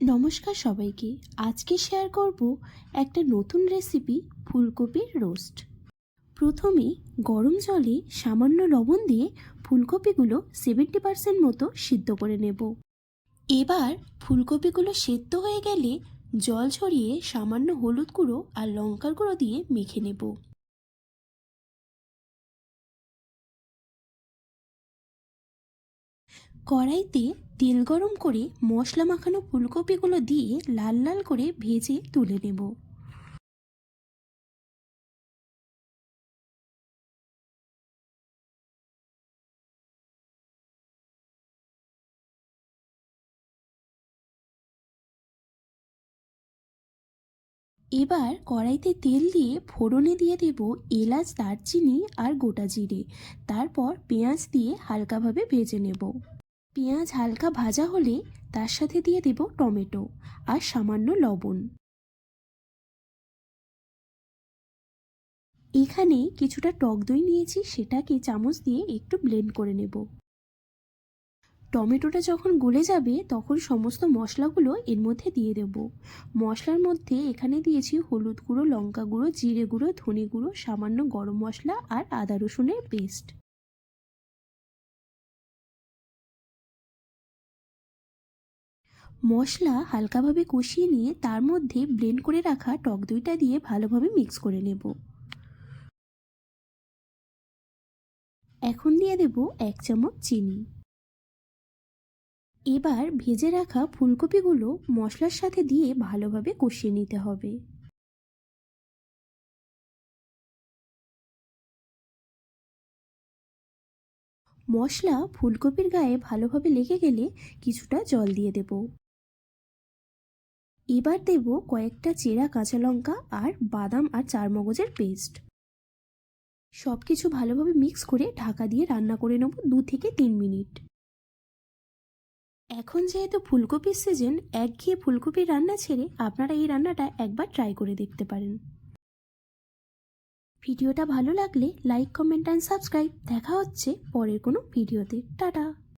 নমস্কার সবাইকে। আজকে শেয়ার করব একটা নতুন রেসিপি ফুলকপির রোস্ট প্রথমে গরম জলে সামান্য লবণ দিয়ে ফুলকপিগুলো সেভেন্টি পার্সেন্ট মতো সিদ্ধ করে নেব। এবার ফুলকপিগুলো সেদ্ধ হয়ে গেলে জল ছড়িয়ে সামান্য হলুদ গুঁড়ো আর লঙ্কার গুঁড়ো দিয়ে মেখে নেব। কড়াইতে তেল গরম করে মশলা মাখানো ফুলকপিগুলো দিয়ে লাল লাল করে ভেজে তুলে নেব। এবার কড়াইতে তেল দিয়ে ফোড়নে দিয়ে দেব এলাচ, দারচিনি আর গোটা জিরে। তারপর পেঁয়াজ দিয়ে হালকাভাবে ভেজে নেব। পেঁয়াজ হালকা ভাজা হলে তার সাথে দিয়ে দেব টমেটো আর সামান্য লবণ। এখানে কিছুটা টক দই নিয়েছি, সেটাকে চামচ দিয়ে একটু ব্লেন্ড করে নেব। টমেটোটা যখন গলে যাবে, তখন সমস্ত মশলাগুলো এর মধ্যে দিয়ে দেব। মশলার মধ্যে এখানে দিয়েছি হলুদ গুঁড়ো, লঙ্কা গুঁড়ো, জিরে গুঁড়ো, ধনে গুঁড়ো, সামান্য গরম মশলা আর আদা রসুনের পেস্ট। মশলা হালকাভাবে কষিয়ে নিয়ে তার মধ্যে ব্লেন্ড করে রাখা টক দইটা দিয়ে ভালোভাবে মিক্স করে নেব। এখন দিয়ে দেব এক চামচ চিনি। এবার ভেজে রাখা ফুলকপিগুলো মশলার সাথে দিয়ে ভালোভাবে কষিয়ে নিতে হবে। মশলা ফুলকপির গায়ে ভালোভাবে লেগে গেলে কিছুটা জল দিয়ে দেব। এবার দেব কয়েকটা চেরা কাঁচা লঙ্কা আর বাদাম আর চারমগজের পেস্ট। সব কিছু ভালোভাবে মিক্স করে ঢাকা দিয়ে রান্না করে নেব দু থেকে তিন মিনিট। এখন যেহেতু ফুলকপির সিজন একঘেয়ে ফুলকপির রান্না ছেড়ে আপনারা এই রান্নাটা একবার ট্রাই করে দেখতে পারেন। ভিডিওটা ভালো লাগলে লাইক কমেন্ট অ্যান্ড সাবস্ক্রাইব দেখা হচ্ছে পরের কোনো ভিডিওতে। টাটা!